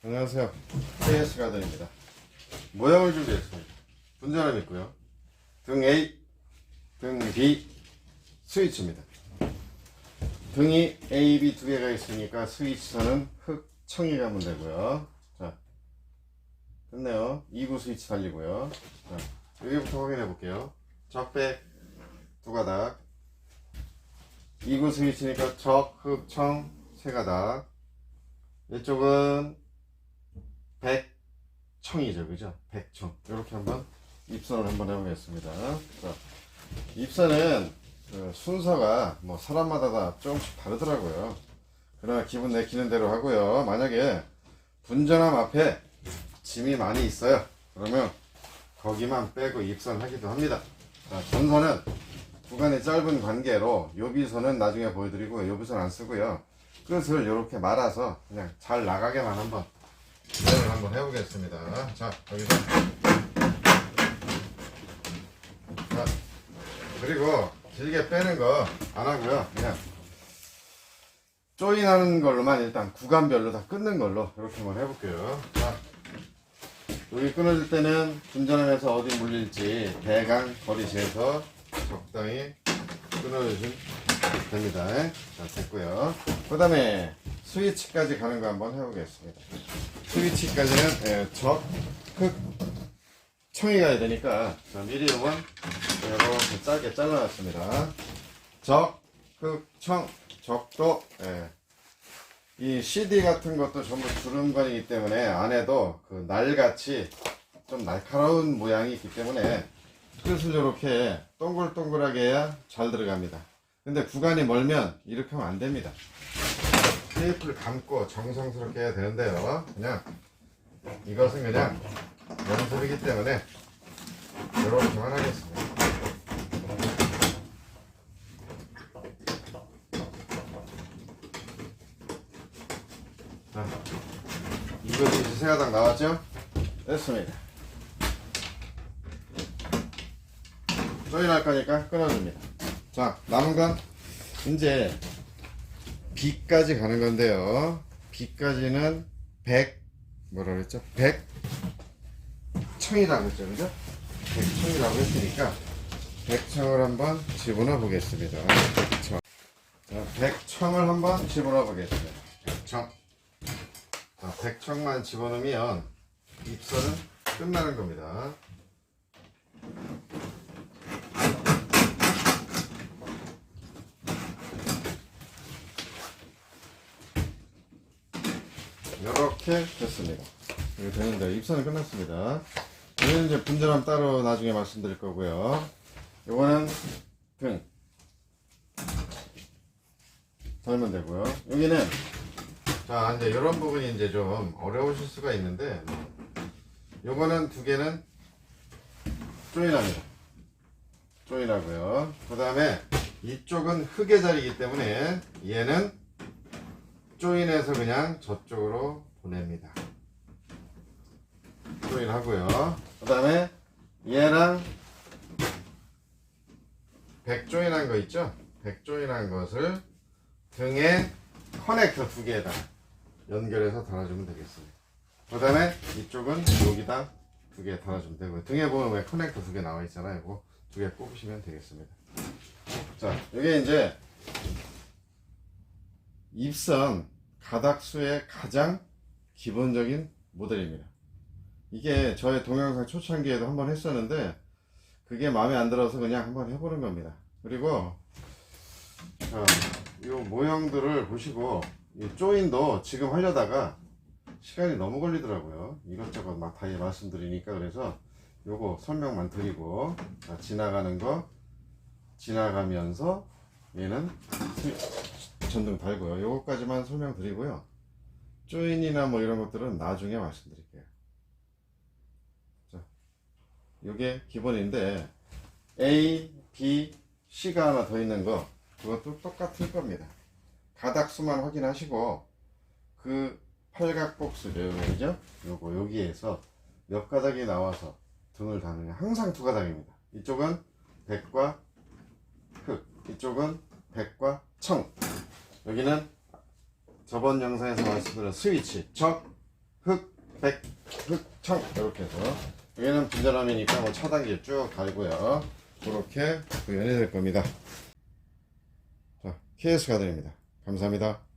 안녕하세요. KS 가든입니다. 모양을 준비했습니다. 분전함 있고요. 등 A, 등 B 스위치입니다. 등이 A, B 두 개가 있으니까 스위치선은 흑, 청이 가면 되고요. 자, 됐네요. 2구 스위치 달리고요. 자, 여기부터 확인해 볼게요. 적백 두 가닥. 2구 스위치니까 적, 흑, 청세 가닥. 이쪽은 백청이죠, 그죠? 백청. 이렇게 한번 입선을 한번 해보겠습니다. 자, 입선은 그 순서가 뭐 사람마다 다 조금씩 다르더라고요. 그러나 기분 내키는 대로 하고요. 만약에 분전함 앞에 짐이 많이 있어요. 그러면 거기만 빼고 입선하기도 합니다. 자, 전선은 구간이 짧은 관계로 요비선은 나중에 보여드리고 요비선 안 쓰고요. 끝을 이렇게 말아서 그냥 잘 나가게만 한번 진행을 한번 해보겠습니다. 자, 여기서. 자, 그리고 길게 빼는 거 안 하고요. 그냥 조인하는 걸로만 일단 구간별로 다 끊는 걸로 이렇게 한번 해볼게요. 자, 여기 끊어질 때는 분전함에서 어디 물릴지 대강 거리 재서 적당히 끊어주시면 됩니다. 자, 됐고요. 그 다음에 스위치까지 가는 거 한번 해보겠습니다. 스위치까지는 예, 적, 흑, 청이 가야 되니까 자, 미리움은 이렇게 짧게 잘라놨습니다. 적, 흑, 청, 적도 예. 이 CD 같은 것도 전부 주름관이기 때문에 안에도 그 날같이 좀 날카로운 모양이 있기 때문에 끝을 이렇게 동글동글하게 해야 잘 들어갑니다. 근데 구간이 멀면 이렇게 하면 안 됩니다. 테이프를 감고 정성스럽게 해야 되는데요. 그냥 이것은 그냥 연습이기 때문에 이렇게만 하겠습니다. 자, 이것이 세가닥 나왔죠? 됐습니다. 조인할 거니까 끊어줍니다. 자, 남은 건 이제 B까지 가는 건데요. B까지는 100 뭐라 그랬죠? 100 청이라고 했죠, 그죠? 100 청이라고 했으니까 100 청을 한번 집어넣어 보겠습니다. 100 청. 자, 100 청을 한번 집어넣어 보겠습니다. 100 청. 자, 100 청만 집어넣으면 입선은 끝나는 겁니다. 이렇게 됐습니다. 이렇게 되는데 입선은 끝났습니다. 이는 이제 분전함 따로 나중에 말씀드릴 거고요. 요거는 등 달면 되고요. 여기는 자 이제 이런 부분이 이제 좀 어려우실 수가 있는데 요거는 두 개는 조인합니다. 조인하고요. 그 다음에 이쪽은 흙의 자리이기 때문에 얘는 조인해서 그냥 저쪽으로 보냅니다. 조인 하고요. 그 다음에 얘랑 백조인한 거 있죠? 백조인한 것을 등에 커넥터 두 개에다 연결해서 달아주면 되겠습니다. 그 다음에 이쪽은 여기다 두 개 달아주면 되고요. 등에 보면 왜 커넥터 두 개 나와 있잖아요. 이거 두 개 꼽으시면 되겠습니다. 자, 이게 이제 입선 가닥수의 가장 기본적인 모델입니다. 이게 저의 동영상 초창기에도 한번 했었는데 그게 마음에 안 들어서 그냥 한번 해보는 겁니다. 그리고 자, 이 모형들을 보시고 이 조인도 지금 하려다가 시간이 너무 걸리더라고요. 이것저것 막다 말씀드리니까 그래서 요거 설명만 드리고 자, 지나가는 거 지나가면서 얘는 스- 전등 달고요. 요거까지만 설명드리고요. 조인이나 뭐 이런 것들은 나중에 말씀드릴게요. 자, 요게 기본인데 A, B, C가 하나 더 있는 거 그것도 똑같을 겁니다. 가닥수만 확인하시고 그 팔각 복수죠, 그죠? 요거 여기에서 몇 가닥이 나와서 등을 다느냐 항상 두 가닥입니다. 이쪽은 백과 흑, 이쪽은 백과 청. 여기는 저번 영상에서 말씀드린 스위치, 적, 흑, 흑, 백, 흑, 청 이렇게 해서 여기는 분절함이니까 뭐 차단기 쭉 달고요. 그렇게 구현이 될 겁니다. 자, KS 가드입니다. 감사합니다.